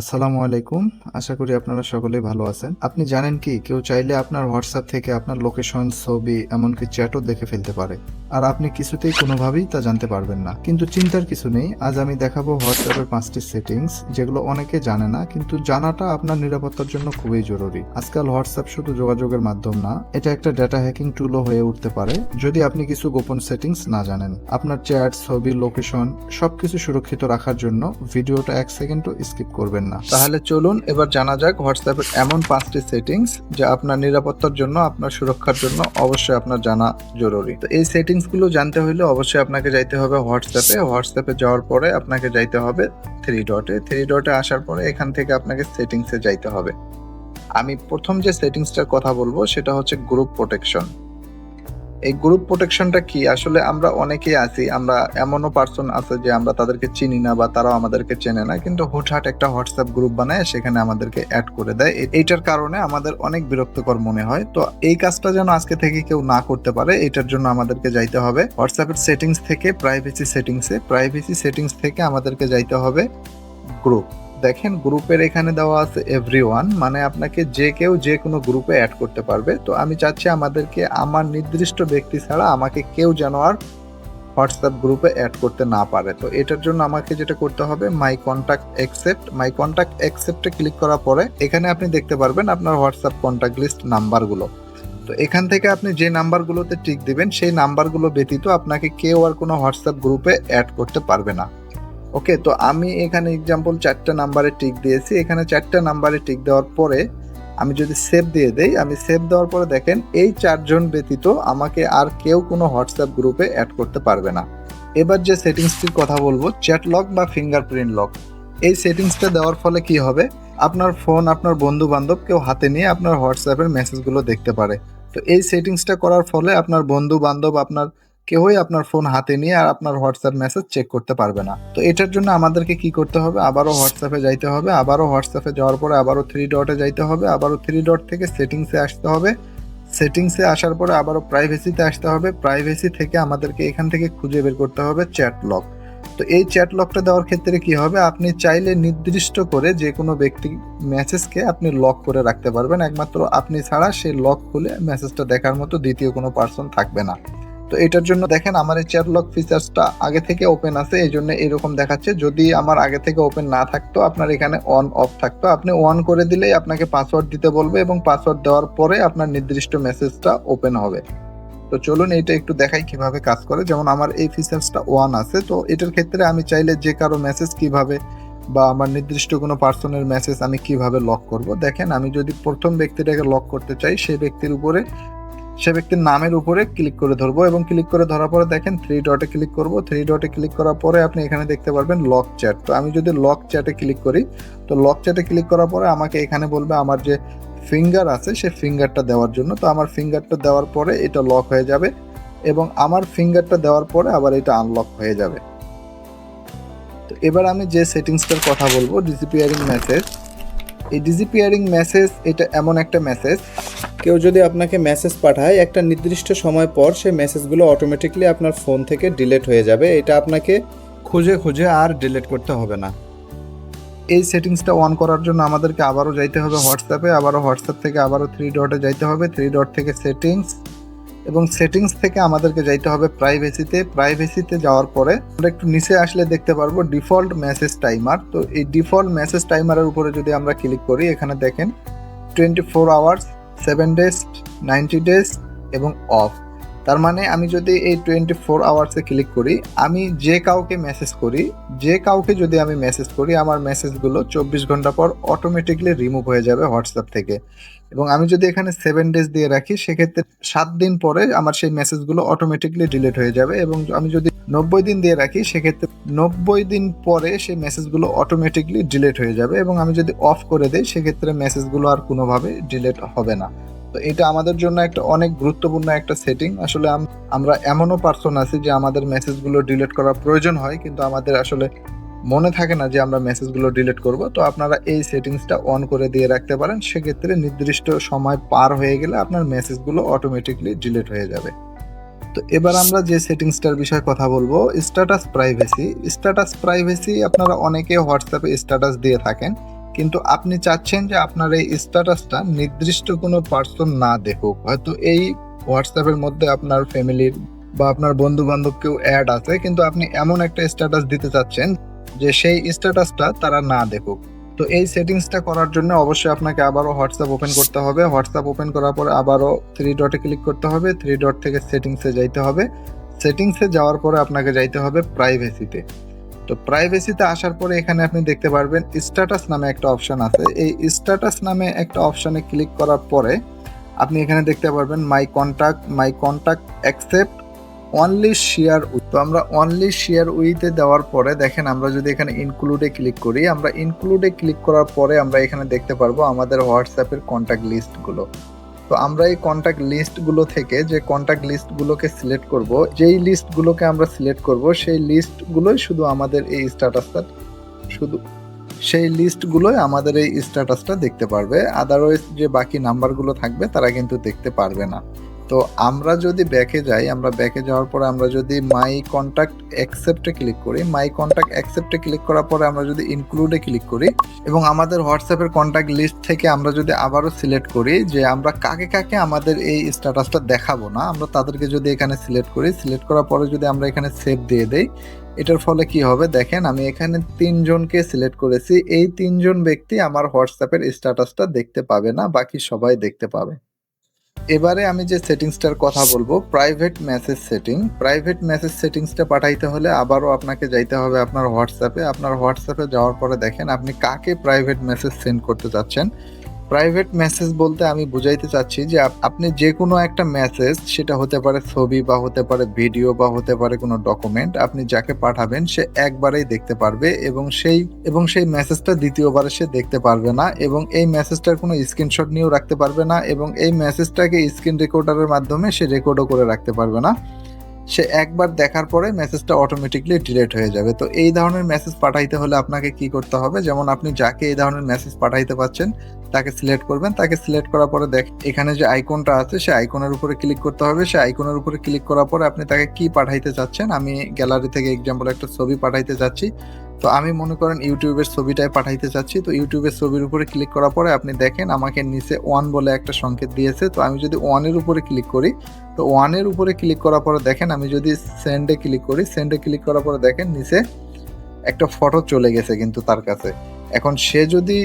আসসালামু আলাইকুম। আশা করি আপনারা সকলেই ভালো আছেন। আপনি জানেন কি, কেউ চাইলে আপনার হোয়াটসঅ্যাপ থেকে আপনার লোকেশন ছবি, এমনকি চ্যাটও দেখে ফেলতে পারে। আর আপনি কিছুতেই কোনোভাবেই তা জানতে পারবেন না। কিন্তু চিন্তার কিছু নেই। আজ আমি দেখাবো হোয়াটসঅ্যাপের পাঁচটি সেটিংস যেগুলো অনেকে জানে না, কিন্তু জানাটা আপনার নিরাপত্তার জন্য খুবই জরুরি। আজকাল হোয়াটসঅ্যাপ শুধু যোগাযোগের মাধ্যম না, এটা একটা ডেটা হ্যাকিং টুলও হয়ে উঠতে পারে, যদি আপনি কিছু গোপন সেটিংস না জানেন। আপনার চ্যাট ছবি লোকেশন সবকিছু সুরক্ষিত রাখার জন্য ভিডিওটা এক সেকেন্ডও স্কিপ করবেন না। তাহলে চলুন, এবার জানা যাক হোয়াটসঅ্যাপের এমন পাঁচটি সেটিংস যা আপনার নিরাপত্তার জন্য, আপনার সুরক্ষার জন্য অবশ্যই আপনার জানা জরুরি। তো এই সেটিংসগুলো জানতে হলে অবশ্যই আপনাকে যাইতে হবে হোয়াটসঅ্যাপে হোয়াটসঅ্যাপে যাওয়ার পরে আপনাকে যাইতে হবে থ্রি ডটে থ্রি ডটে আসার পরে এখান থেকে আপনাকে সেটিংসে যাইতে হবে। আমি প্রথম যে সেটিংসটার কথা বলব, সেটা হচ্ছে গ্রুপ প্রোটেকশন এই গ্রুপ প্রোটেকশনটা কি? আসলে আমরা অনেকেই আছি, আমরা এমনও পার্সন আছে যে আমরা তাদেরকে চিনি না বা তারাও আমাদেরকে চেনে না, কিন্তু হুটহাট একটা হোয়াটসঅ্যাপ গ্রুপ বানায় সেখানে আমাদেরকে অ্যাড করে দেয়। এইটার কারণে আমাদের অনেক বিরক্তকর মনে হয়। তো এই কাজটা যেন আজকে থেকে কেউ না করতে পারে, এটার জন্য আমাদেরকে যাইতে হবে। হোয়াটসঅ্যাপের সেটিংস থেকে প্রাইভেসি সেটিংসে প্রাইভেসি সেটিংস থেকে আমাদেরকে যাইতে হবে গ্রুপ দেখেন, গ্রুপের এখানে দেওয়া আছে এভরিওয়ান মানে আপনাকে যে কেউ যে কোনো গ্রুপে অ্যাড করতে পারবে। তো আমি চাচ্ছি আমাদেরকে আমার নির্দিষ্ট ব্যক্তি ছাড়া আমাকে কেউ যেন আর হোয়াটসঅ্যাপ গ্রুপে অ্যাড করতে না পারে। তো এটার জন্য আমাকে যেটা করতে হবে my contact accept my contact অ্যাকসেপ্টে click করার পরে এখানে আপনি দেখতে পারবেন আপনার হোয়াটসঅ্যাপ কন্ট্যাক্ট লিস্ট নাম্বারগুলো তো এখান থেকে আপনি যে নাম্বারগুলোতে টিক দিবেন, সেই নাম্বারগুলো ব্যতীত আপনাকে কেউ আর কোনো হোয়াটসঅ্যাপ গ্রুপে অ্যাড করতে পারবে না। ওকে, তো আমি এখানে এক্সাম্পল চারটা নাম্বারে টিক দিয়েছি। এখানে চারটা নাম্বারে টিক দেওয়ার পরে আমি যদি সেভ দিয়ে দেই, আমি সেভ দেওয়ার পরে দেখেন এই চারজন ব্যতীত আমাকে আর কেউ কোনো হোয়াটসঅ্যাপ গ্রুপে অ্যাড করতে পারবে না। এবার যে সেটিংসটির কথা বলব চ্যাট লক বা ফিঙ্গারপ্রিন্ট লক এই সেটিংসটা দেওয়ার ফলে কি হবে? আপনার ফোন আপনার বন্ধু বান্ধব কেউ হাতে নিয়ে আপনার হোয়াটসঅ্যাপের মেসেজগুলো দেখতে পারে। তো এই সেটিংসটা করার ফলে আপনার বন্ধু বান্ধব আপনার কেউই আপনার ফোন হাতে নিয়ে আর আপনার হোয়াটসঅ্যাপ মেসেজ চেক করতে পারবে না। তো এটার জন্য আমাদেরকে কি করতে হবে? আবারও হোয়াটসঅ্যাপে যাইতে হবে, আবারও হোয়াটসঅ্যাপে যাওয়ার পরে আবারও থ্রি ডটে যাইতে হবে, আবারও থ্রি ডট থেকে সেটিংসে আসতে হবে। সেটিংসে আসার পরে আবারও প্রাইভেসিতে আসতে হবে প্রাইভেসি থেকে আমাদেরকে এখান থেকে খুঁজে বের করতে হবে চ্যাট লক তো এই চ্যাট লকটা দেওয়ার ক্ষেত্রে কি হবে? আপনি চাইলে নির্দিষ্ট করে যে কোনো ব্যক্তি মেসেজকে আপনি লক করে রাখতে পারবেন। একমাত্র আপনি ছাড়া সেই লক খুলে মেসেজটা দেখার মতো দ্বিতীয় কোনো পার্সন থাকবে না। তো এটার জন্য দেখেন আমার এই চ্যাট লক ফিচার্সটা আগে থেকে ওপেন আছে, এই জন্য এরকম দেখাচ্ছে। যদি আমার আগে থেকে ওপেন না থাকতো, আপনার এখানে অন অফ থাকতো। আপনি অন করে দিলেই আপনাকে পাসওয়ার্ড দিতে বলবে এবং পাসওয়ার্ড দেওয়ার পরে আপনার নির্দিষ্ট মেসেজটা ওপেন হবে। তো চলুন এটা একটু দেখাই কীভাবে কাজ করে। যেমন আমার এই ফিচার্সটা ওয়ান আছে, তো এটার ক্ষেত্রে আমি চাইলে যে কারও মেসেজ কীভাবে বা আমার নির্দিষ্ট কোনো পার্সনের মেসেজ আমি কীভাবে লক করব। দেখেন, আমি যদি প্রথম ব্যক্তিটাকে লক করতে চাই, সেই ব্যক্তির উপরে সে ব্যক্তির নামের উপরে ক্লিক করে ধরবো এবং ক্লিক করে ধরার পরে দেখেন থ্রি ডটে ক্লিক করব। থ্রি ডটে ক্লিক করার পরে আপনি এখানে দেখতে পারবেন লক চ্যাট তো আমি যদি লক চ্যাটে ক্লিক করি, তো লক চ্যাটে ক্লিক করার পরে আমাকে এখানে বলবে আমার যে ফিঙ্গার আছে, সে ফিঙ্গারটা দেওয়ার জন্য। তো আমার ফিঙ্গারটা দেওয়ার পরে এটা লক হয়ে যাবে এবং আমার ফিঙ্গারটা দেওয়ার পরে আবার এটা আনলক হয়ে যাবে। তো এবার আমি যে সেটিংসটার কথা বলব ডিসিপিয়ারিং মেসেজ এই ডিসিপিয়ারিং মেসেজ এটা এমন একটা মেসেজ কেউ যদি আপনাকে মেসেজ পাঠায়, একটা নির্দিষ্ট সময় পর সেই মেসেজগুলো অটোমেটিকলি আপনার ফোন থেকে ডিলেট হয়ে যাবে। এটা আপনাকে খুঁজে খুঁজে আর ডিলেট করতে হবে না। এই সেটিংসটা অন করার জন্য আমাদেরকে আবারও যাইতে হবে হোয়াটসঅ্যাপে আবারও হোয়াটসঅ্যাপ থেকে আবারও থ্রি ডটে যাইতে হবে। থ্রি ডট থেকে সেটিংস এবং সেটিংস থেকে আমাদেরকে যাইতে হবে প্রাইভেসিতে প্রাইভেসিতে যাওয়ার পরে আমরা একটু নিচে আসলে দেখতে পারব ডিফল্ট মেসেজ টাইমার তো এই ডিফল্ট মেসেজ টাইমারের উপরে যদি আমরা ক্লিক করি, এখানে দেখেন twenty four hours seven days ninety days এবং অফ তার মানে আমি যদি এই টোয়েন্টি ফোর আওয়ার্সে ক্লিক করি, আমি যে কাউকে মেসেজ করি, যে কাউকে যদি আমি মেসেজ করি, আমার মেসেজগুলো চব্বিশ ঘণ্টা পর অটোমেটিকলি রিমুভ হয়ে যাবে হোয়াটসঅ্যাপ থেকে। এবং আমি যদি এখানে সেভেন ডেজ দিয়ে রাখি, সেক্ষেত্রে সাত দিন পরে আমার সেই মেসেজগুলো অটোমেটিকলি ডিলিট হয়ে যাবে এবং আমি যদি নব্বই দিন দিয়ে রাখি, সেক্ষেত্রে নব্বই দিন পরে সেই মেসেজগুলো অটোমেটিকলি ডিলিট হয়ে যাবে এবং আমি যদি অফ করে দিই, সেক্ষেত্রে মেসেজগুলো আর কোনোভাবে ডিলিট হবে না। তো এটা আমাদের জন্য একটা অনেক গুরুত্বপূর্ণ একটা সেটিং আসলে আমরা এমনও পার্সন আছি যে আমাদের মেসেজগুলো ডিলিট করার প্রয়োজন হয়, কিন্তু আমাদের আসলে মনে থাকে না যে আমরা মেসেজগুলো ডিলিট করব। তো আপনারা এই সেটিংসটা অন করে দিয়ে রাখতে পারেন। সেক্ষেত্রে নির্দিষ্ট সময় পার হয়ে গেলে আপনার মেসেজগুলো অটোমেটিকলি ডিলিট হয়ে যাবে। তো এবার আমরা যে সেটিংসটার বিষয়ে কথা বলব স্ট্যাটাস প্রাইভেসি স্ট্যাটাস প্রাইভেসি আপনারা অনেকে হোয়াটসঅ্যাপে স্ট্যাটাস দিয়ে থাকেন। কিন্তু আপনি চাচ্ছেন যে আপনার এই স্ট্যাটাসটা নির্দিষ্ট কোনো পার্সন না দেখুক। হয়তো এই হোয়াটসঅ্যাপের মধ্যে আপনার ফ্যামিলির বা আপনার বন্ধু বান্ধব কেউ অ্যাড আছে, কিন্তু আপনি এমন একটা স্ট্যাটাস দিতে চাচ্ছেন যে সেই স্ট্যাটাসটা তারা না দেখুক। তো এই সেটিংসটা করার জন্য অবশ্যই আপনাকে আবারও হোয়াটসঅ্যাপ ওপেন করতে হবে। হোয়াটসঅ্যাপ ওপেন করার পরে আবারও থ্রি ডটে ক্লিক করতে হবে। থ্রি ডট থেকে সেটিংসে যাইতে হবে। সেটিংসে যাওয়ার পরে আপনাকে যাইতে হবে প্রাইভেসিতে তো প্রাইভেসিতে আসার পরে এখানে আপনি দেখতে পারবেন স্ট্যাটাস নামে একটা অপশন আছে। এই স্ট্যাটাস নামে একটা অপশনে ক্লিক করার পরে আপনি এখানে দেখতে পারবেন my contact my contact accept only share তো আমরা অনলি শেয়ার উইতে দেওয়ার পরে দেখেন আমরা যদি এখানে ইনক্লুডে ক্লিক করি, আমরা ইনক্লুডে ক্লিক করার পরে আমরা এখানে দেখতে পারব আমাদের হোয়াটসঅ্যাপের কন্ট্যাক্ট লিস্টগুলো তো আমরা এই কন্ট্যাক্ট লিস্টগুলো থেকে যে কন্ট্যাক্ট লিস্টগুলোকে সিলেক্ট করব, যেই লিস্টগুলোকে আমরা সিলেক্ট করব, সেই লিস্টগুলোই শুধু আমাদের এই স্ট্যাটাসটা শুধু সেই লিস্টগুলোই আমাদের এই স্ট্যাটাসটা দেখতে পারবে। আদারওয়াইজ যে বাকি নাম্বারগুলো থাকবে তারা কিন্তু দেখতে পারবে না। তো আমরা যদি ব্যাকে যাই, আমরা ব্যাকে যাওয়ার পরে আমরা যদি মাই কন্ট্যাক্ট অ্যাকসেপ্টে ক্লিক করি মাই কন্ট্যাক্ট অ্যাকসেপ্টে ক্লিক করার পরে আমরা যদি ইনক্লুডে ক্লিক করি এবং আমাদের হোয়াটসঅ্যাপের কন্ট্যাক্ট লিস্ট থেকে আমরা যদি আবারও সিলেক্ট করি যে আমরা কাকে কাকে আমাদের এই স্ট্যাটাসটা দেখাবো না, আমরা তাদেরকে যদি এখানে সিলেক্ট করি সিলেক্ট করার পরে যদি আমরা এখানে সেভ দিয়ে দেই, এটার ফলে কি হবে? দেখেন আমি এখানে তিনজনকে সিলেক্ট করেছি, এই তিনজন ব্যক্তি আমার হোয়াটসঅ্যাপের স্ট্যাটাসটা দেখতে পাবে না, বাকি সবাই দেখতে পাবে। এবারে আমি যে সেটিংসটার কথা বলব private message setting private message সেটিংসটা পাঠাইতে হলে আবারও আপনাকে যাইতে হবে আপনার হোয়াটসঅ্যাপে আপনার হোয়াটসঅ্যাপে যাওয়ার পরে দেখেন আপনি কাকে প্রাইভেট মেসেজ সেন্ড করতে চাচ্ছেন। প্রাইভেট মেসেজ বলতে আমি বুঝাইতে চাচ্ছি যে আপনি যে কোনো একটা মেসেজ সেটা হতে পারে ছবি বা হতে পারে ভিডিও বা হতে পারে কোনো ডকুমেন্ট আপনি যাকে পাঠাবেন, সে একবারেই দেখতে পারবে এবং সেই এবং সেই মেসেজটা দ্বিতীয়বারে সে দেখতে পারবে না এবং এই মেসেজটার কোনো স্ক্রিনশট নিয়েও রাখতে পারবে না এবং এই মেসেজটাকে স্ক্রিন রেকর্ডারের মাধ্যমে সে রেকর্ডও করে রাখতে পারবে না। সে একবার দেখার পরে মেসেজটা অটোমেটিকলি ডিলেট হয়ে যাবে। তো এই ধরনের মেসেজ পাঠাইতে হলে আপনাকে কি করতে হবে? যেমন আপনি যাকে এই ধরনের মেসেজ পাঠাইতে পাচ্ছেন তাকে সিলেক্ট করবেন। তাকে সিলেক্ট করার পরে দেখ, এখানে যে আইকনটা আছে সেই আইকনের উপরে ক্লিক করতে হবে। সেই আইকনের উপরে ক্লিক করার পরে আপনি তাকে কি পাঠাইতে চাচ্ছেন? আমি গ্যালারি থেকে এক্সাম্পল একটা ছবি পাঠাইতে চাচ্ছি তো আমি মনে করেন ইউটিউবের ছবিটাই পাঠাইতে চাচ্ছি। তো ইউটিউবের ছবির উপরে ক্লিক করার পরে আপনি দেখেন, আমাকে নিচে ওয়ান বলে একটা সংকেত দিয়েছে। তো আমি যদি ওয়ানের উপরে ক্লিক করি, তো ওয়ানের উপরে ক্লিক করার পরে দেখেন, আমি যদি সেন্ডে ক্লিক করি সেন্ডে ক্লিক করার পরে দেখেন, নিচে একটা ফটো চলে গেছে কিন্তু তার কাছে। এখন সে যদি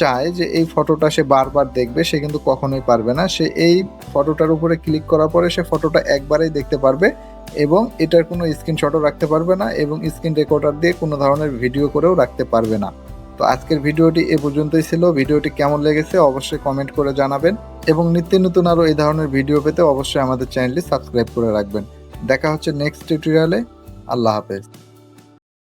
চায় যে এই ফটোটা সে বারবার দেখবে, সে কিন্তু কখনোই পারবে না। সে এই ফটোটার উপরে ক্লিক করার পরে সে ফটোটা একবারেই দেখতে পারবে এবং এটার কোনো স্ক্রিনশটও রাখতে পারবে না এবং স্ক্রিন রেকর্ডার দিয়ে কোনো ধরনের ভিডিও করেও রাখতে পারবে না। তো আজকের ভিডিওটি এ পর্যন্তই ছিল। ভিডিওটি কেমন লেগেছে অবশ্যই কমেন্ট করে জানাবেন এবং নিত্য নতুন আরও এই ধরনের ভিডিও পেতে অবশ্যই আমাদের চ্যানেলটি সাবস্ক্রাইব করে রাখবেন। দেখা হচ্ছে নেক্সট টিউটোরিয়ালে আল্লাহ হাফেজ।